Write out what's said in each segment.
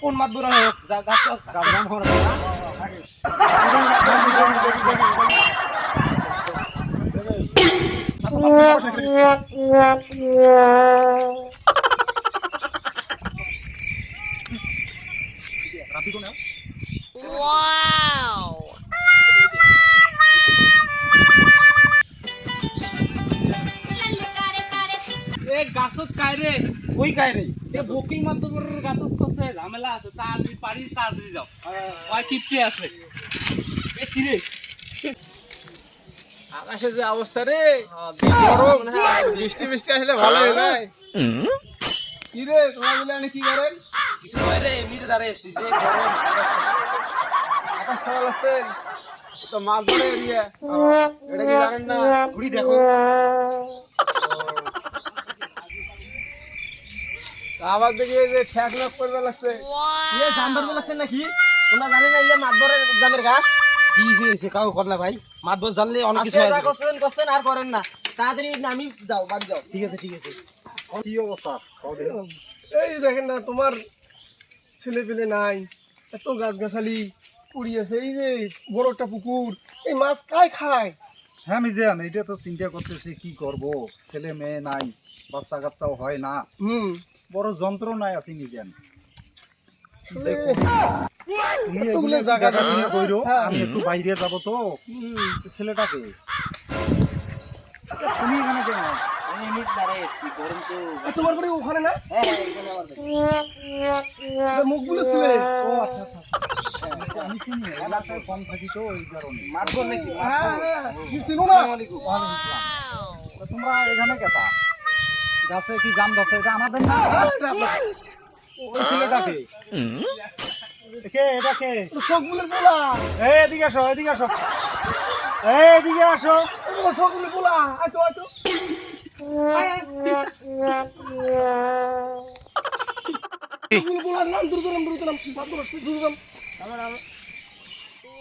কোন মাছ ধরা হোক এ গাছত কাই কাই রে এ বুকিং মাধ্যমের গাছত আছে ঝামেলা আছে তাড়াতাড়ি পারি তাড়াতাড়ি যাও। ওই কিপটে আছে। এ কি রে আকাশের যে অবস্থা রে। গরম। বৃষ্টি বৃষ্টি আসলে ভালো হয় না? কি রে তোমার আনি কি করেন? কিছু কই রে এমনিতে দাঁড়াইছি যে গরম আকাশ সকাল আছেন তো মাছ ধরে এরিয়া এটা কি জানেন না? ঘুরি দেখো। আবার দেখি এই যে ঠ্যাক নক করবে লাগছে। এ জানবার বলেছেন নাকি? তোমরা জানেন না ধরে জামের গাছ? কি হয়েছে কাউ কর না ভাই। মাছ ধর জানলে অনেক কিছু আজকে যা করছেন করছেন আর করেন না। তাড়াতাড়ি নামি যাও বাদ যাও। ঠিক আছে ঠিক আছে। কি অবস্থা? এই দেখেন না তোমার ছেলে পেলে নাই এত গাছ গাছালি পড়ি আছে এই যে বড় একটা পুকুর এই মাছ কায় খায়? হ্যাঁ মিজান এটা তো চিন্তা করতেছি কি করব? ছেলে মেয়ে নাই বাচ্চা কাচ্চাও হয় না। হুম। বড় যন্ত্রণায় আছি মিজান। হ্যাঁ। আমি একটু বাইরে যাব তো। ছেলেটাকে। তুমি এখানে কেন? তোমার বাড়ি ওখানে না? হ্যাঁ হ্যাঁ, এখানে আমার বাড়ি। এটা মুখ বলেছিলে ও আচ্ছা আচ্ছা আচ্ছা। আমি চিনি এলাকায় কম থাকি তো ওই কারণে। হ্যাঁ। হ্যাঁ। তা তোমরা এখানে কেতা গাছে কি জাম ধরছে? এটা আমাদের না? হ্যাঁ। ওই ছেলেটাকে। কে এটা কে? বলে বলা এই এদিকে আসো এদিকে আসো। এই এদিকে আসো। বলে বলা আইতো আইতো। বলে বলা নাম দ্রুত নাম দ্রুত নাম দ্রুত নাম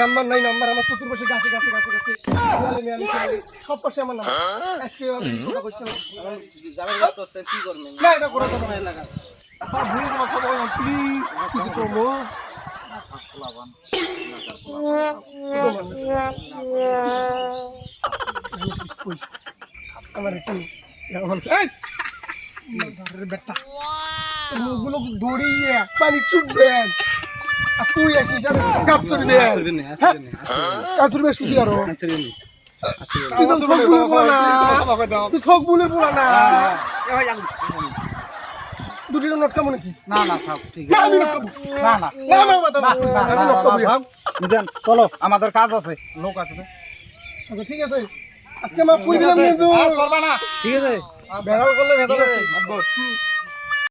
নাম্বার নাই নাম্বার আমার চতুর্পাশে গাছে গাছে গাছে গাছে। সব পাশে আমার নাম্বার আজকে না। এটা করা যাবে না এলাকা আচ্ছা ভুলে যাব খবর প্লিজ কিছু আমার একটু বেটা। দড়িয়ে পানি চুটবেন আর তুই আসিস আর কাজ চড়বে কাজ চড়বে শুধু আরও। তুই তো শোক বুলের পোলা না। তুই শোক বুলের পোলা না। দুটি নোট কেমন কি? না না থাক ঠিক না আছে। না না। না না না, না না, না, না, চলো আমাদের কাজ আছে। লোক আছে আচ্ছা ঠিক আছে। আজকে মা পুরি দিলাম কিন্তু। ঠিক আছে। ভেজাল করলে আছে।